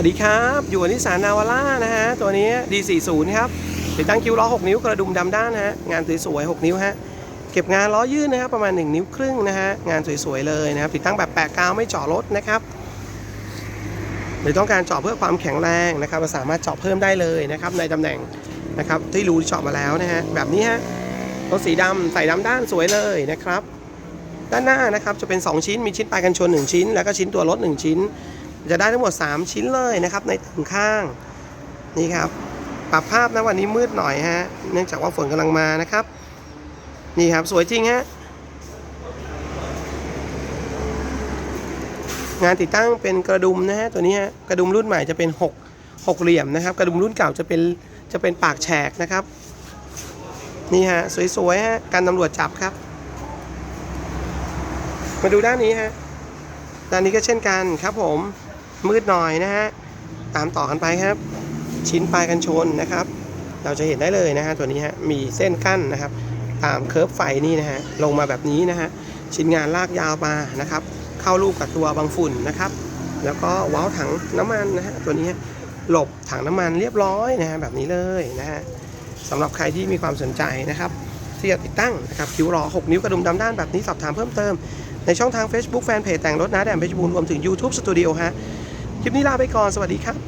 วัสดีครับ อยู่กับนิสสานนาวาร่านะฮะ ตัวนี้ D40 ครับติดตั้งคิ้วล้อ 6 นิ้วกระดุมดำด้านนะฮะ งานสวยๆ6นิ้วฮะ เก็บงานล้อยืดนะครับประมาณ 1 นิ้วครึ่งนะฮะ งานสวยๆเลยนะครับ ติดตั้งแบบแปะกาวไม่เจาะรถนะครับหรือต้องการเจาะเพื่อความแข็งแรงนะครับเราสามารถเจาะเพิ่มได้เลยนะครับในตำแหน่งนะครับที่รูเจาะมาแล้วนะฮะแบบนี้ฮะรถสีดำใส่ดำด้านสวยเลยนะครับ ด้านหน้านะครับจะเป็น 2 ชิ้นมีชิ้นปลายกันชน 1 ชิ้น แล้วก็ชิ้นตัวรถ 1 ชิ้น จะได้ทั้งหมด 3 ชิ้นเลยนะครับในถึงข้างนี่ครับ ปรับภาพนะวันนี้มืดหน่อยฮะเนื่องจากว่าฝนกำลังมานะครับ นี่ครับสวยจริงฮะงานติดตั้งเป็นกระดุมนะฮะตัวนี้ฮะกระดุมรุ่นใหม่จะเป็น 6 6 เหลี่ยมนะครับ กระดุมรุ่นเก่าจะเป็นจะเป็นปากแฉกนะครับ นี่ฮะสวยๆฮะกันตำรวจจับครับ มาดูด้านนี้ฮะ ด้านนี้ก็เช่นกันครับผมมืดหน่อยนะฮะตามต่อกันไปครับ ชิ้นปลายกันชนนะครับ เราจะเห็นได้เลยนะฮะตัวนี้ฮะมีเส้นกั้นนะครับ ตามเคิร์ฟไฟนี่นะฮะลงมาแบบนี้นะฮะชิ้นงานลากยาวมานะครับ เข้าลูกกับตัวบางฝุ่นนะครับ แล้วก็ว้าถังน้ำมันนะฮะตัวนี้หลบถังน้ำมันเรียบร้อยนะฮะแบบนี้เลยนะฮะสำหรับใครที่มีความสนใจนะครับ เสียบติดตั้งนะครับคิ้วล้อ6 นิ้วกระดุมดำด้านแบบนี้สอบถามเพิ่มเติม ในช่องทาง Facebook แฟนเพจแต่งรถนะแดนเพชรบูรณ์รวมถึง YouTube Studio ฮะ คลิปนี้ลาไปก่อน สวัสดีครับ